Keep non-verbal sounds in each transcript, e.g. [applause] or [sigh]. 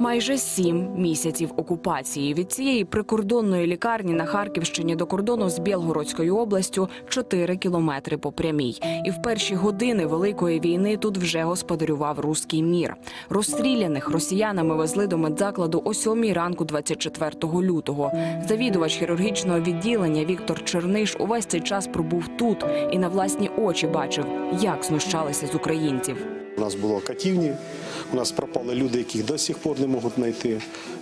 Майже сім місяців окупації від цієї прикордонної лікарні на Харківщині до кордону з Білгородською областю 4 кілометри по прямій. І в перші години великої війни тут вже господарював руський мір. Розстріляних росіянами везли до медзакладу о 7 ранку 24 лютого. Завідувач хірургічного відділення Віктор Черниш увесь цей час пробув тут і на власні очі бачив, як знущалися з українців. У нас було катівні, у нас пропали люди, яких до сих пор не можуть знайти.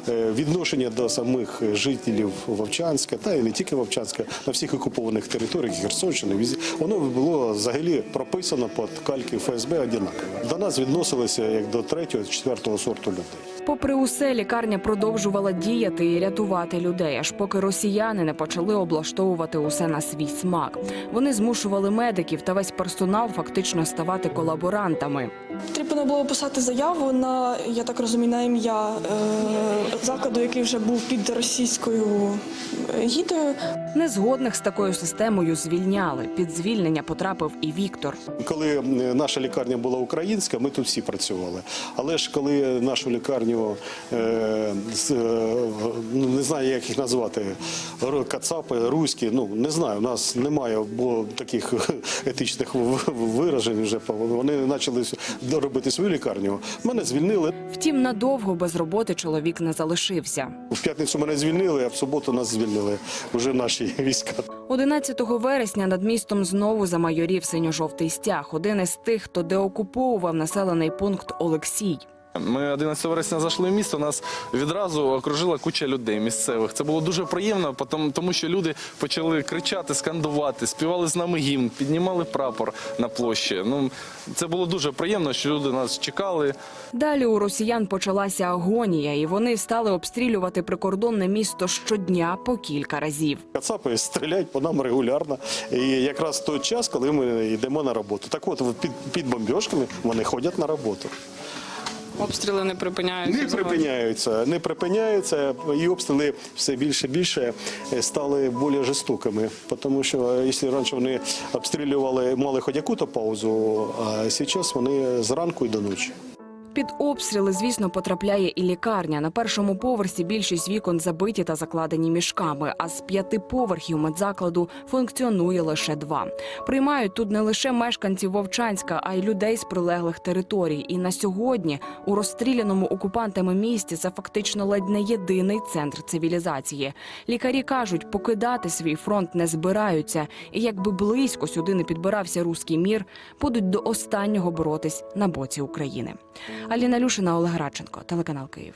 Е, Відношення до самих жителів Вовчанська, та і не тільки Вовчанська, на всіх окупованих територіях Херсонщини, воно було взагалі прописано під кальки ФСБ однаково. До нас відносилися як до третього, четвертого сорту людей. Попри усе, лікарня продовжувала діяти і рятувати людей, аж поки росіяни не почали облаштовувати усе на свій смак. Вони змушували медиків та весь персонал фактично ставати колаборантами. Потрібно було писати заяву на, я так розумію, на ім'я е, закладу, який вже був під російською гідою. Незгодних з такою системою звільняли. Під звільнення потрапив і Віктор. Коли е, наша лікарня була українська, ми тут всі працювали. Але ж коли нашу лікарню е, з, ну, не знаю, як їх назвати, кацапи, руські, ну не знаю, у нас немає бо таких [laughs] етичних виражень. Вже вони почали робити свою лікарню. Мене звільнили. Втім, надовго без роботи чоловік не залишився. В п'ятницю мене звільнили, а в суботу нас звільнили вже наші [laughs] війська. 11 вересня над містом знову замайорів синьо-жовтий стяг. Один із тих, хто деокуповував населений пункт Олексій. Ми 11 вересня зайшли в місто, нас відразу окружила куча людей місцевих. Це було дуже приємно, тому що люди почали кричати, скандувати, співали з нами гімн, піднімали прапор на площі. Ну, це було дуже приємно, що люди нас чекали. Далі у росіян почалася агонія, і вони стали обстрілювати прикордонне місто щодня по кілька разів. Кацапи стріляють по нам регулярно. І якраз той час, коли ми йдемо на роботу. Так от під, під бомбіжками вони ходять на роботу. Обстріли не припиняються. Не припиняються, не припиняються, і обстріли все більше і більше е, стали більш жорстокими. Тому що е, якщо раніше вони обстрілювали, мали хоч яку-то паузу, а зараз вони зранку і до ночі. Під обстріли, звісно, потрапляє і лікарня. На першому поверсі більшість вікон забиті та закладені мішками. А з п'яти поверхів медзакладу функціонує лише два. Приймають тут не лише мешканців Вовчанська, а й людей з прилеглих територій. І на сьогодні у розстріляному окупантами місті це фактично ледь не єдиний центр цивілізації. Лікарі кажуть, покидати свій фронт не збираються, і якби близько сюди не підбирався руський мір, будуть до останнього боротись на боці України. Аліна Люшина, Олег Радченко, телеканал Київ.